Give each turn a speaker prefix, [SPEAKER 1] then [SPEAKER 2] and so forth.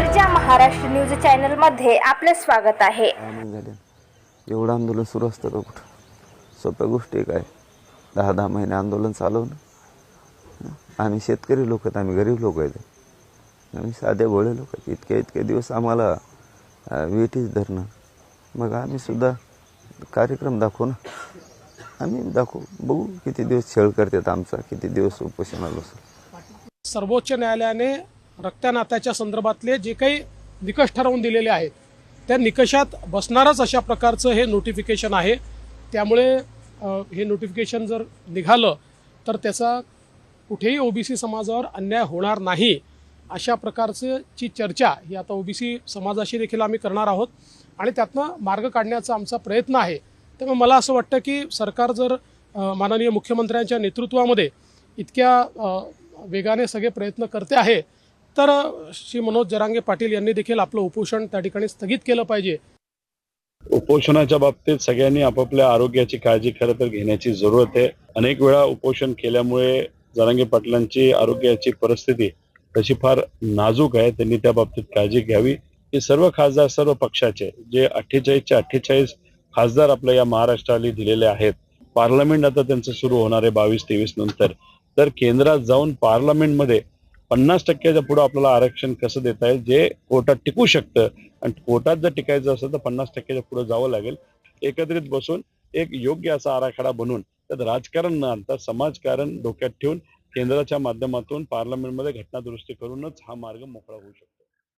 [SPEAKER 1] Maharashtra news चॅनलमध्ये आपले स्वागत आहे.
[SPEAKER 2] एवढं आंदोलन सुरू असतं का कुठं? सोप्या गोष्टी काय? दहा दहा महिने आंदोलन चालवणं? हं? आम्ही शेतकरी लोक आहेत आम्ही गरीब लोक आहेत. आम्ही साधे भोळे लोक आहेत. इतके इतके दिवस आम्हाला अं, वेठीच धरणं. मग आम्ही सुद्धा कार्यक्रम दाखवू ना. आम्ही दाखवू. बघू किती दिवस छळ करतात आमचा किती दिवस उपोषणाला
[SPEAKER 3] सर्वोच्च न्यायालयाने रक्तनात्याच्या संदर्भातले जे काही निकष ठरवून दिलेले आहेत त्या निकषात बसणारच अशा प्रकारचं हे नोटिफिकेशन आहे. त्यामुळे हे नोटिफिकेशन जर निघालं तर त्याचा कुठेही ओबीसी समाजावर अन्याय होणार नाही अशा प्रकारचं ची चर्चा ही आता ओबीसी समाजाशी देखील आम्ही करणार आहोत. आणि त्यातनं मार्ग काढण्याचा आमचा प्रयत्न आहे. त्यामुळे मला असं वाटतं की सरकार जर माननीय मुख्यमंत्र्यांच्या नेतृत्वामध्ये इतक्या वेगाने सगळे प्रयत्न करते आहे तर श्री मनोज जरांगे पाटील यांनी देखील आपलं उपोषण त्या ठिकाणी स्थगित केलं पाहिजे.
[SPEAKER 4] उपोषणाच्या बाबतीत सगळ्यांनी आपापल्या आरोग्याची काळजी खरं तर घेण्याची जरूरत आहे. अनेक वेळा उपोषण केल्यामुळे जरांगे पाटलांची आरोग्याची परिस्थिती तशी फार नाजूक आहे. त्यांनी त्या बाबतीत काळजी घ्यावी. हे सर्व खासदार सर्व पक्षाचे जे अठ्ठेचाळीसचे अठ्ठेचाळीस खासदार आपल्या या महाराष्ट्राला दिलेले आहेत. पार्लमेंट आता त्यांचं सुरू होणार आहे बावीस तेवीस नंतर. तर केंद्रात जाऊन पार्लमेंटमध्ये पन्नास टक्क्याच्या पुढं आपल्याला आरक्षण कसं देता येईल जे कोर्टात टिकू शकतं आणि कोर्टात जर टिकायचं असेल तर पन्नास टक्क्याच्या पुढे जावं लागेल. एकत्रित बसून एक योग्य असा आराखडा बनवून त्यात राजकारण न आणता समाजकारण डोक्यात ठेवून केंद्राच्या माध्यमातून पार्लमेंटमध्ये घटना दुरुस्ती करूनच हा मार्ग मोकळा होऊ शकतो.